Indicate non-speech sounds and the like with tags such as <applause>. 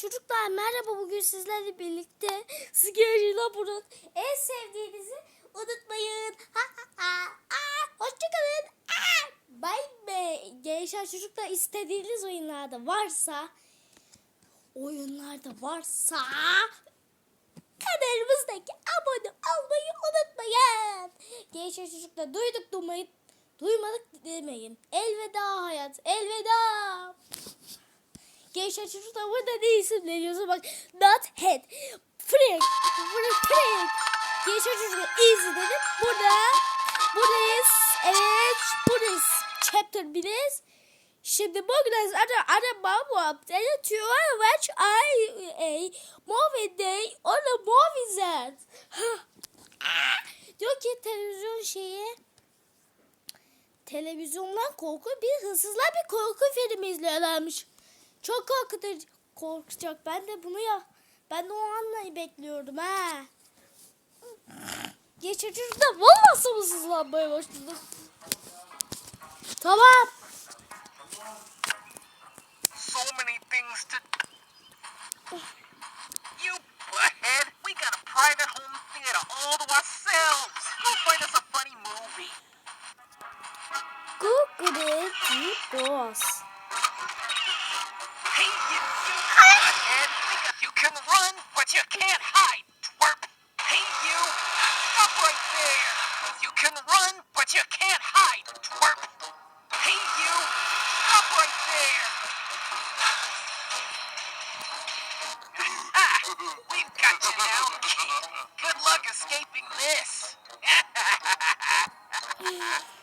çocuklar merhaba bugün sizlerle birlikte Scary Labor'un en sevdiğinizi unutmayın. Aa, hoşçakalın. Aa, bye bye. Gençler çocuklar istediğiniz oyunlarda varsa oyunlarda varsa kanalımızdaki abone olmayı unutmayın. Gençler çocuklar duyduk duymayın. Duymadık demeyin. Elveda hayat. Elveda. Gençler çocuklar burada ne isimleniyorsa bak. Not head. Freak. Freak. Freak. Gençler çocuklar easy dedim. Burada. Buradayız. Evet. Buradayız. Chapter 1'iz. Şimdi bugün ada araba muhabbet ediyor. Watch I a movie day on a movie set. Diyor ki televizyon şeyi televizyondan korku bir hırsızlar bir korku filmi izliyorlarmış. Çok korkutucu. Korkacak. Ben de bunu ya. Ben de o anlayı bekliyordum ha. Geçici de vallahi sabırsızlanmaya başladım. Tamam. So many things to. You butthead! We got a private home theater all to ourselves. Go find us a funny movie. Google boss. Can run, but you can't hide, twerp. Hey, you! Stop right there! You can run, but you can't hide, twerp. Hey, you! Stop right there! <laughs> We've got you now, kid. Good luck escaping this. <laughs>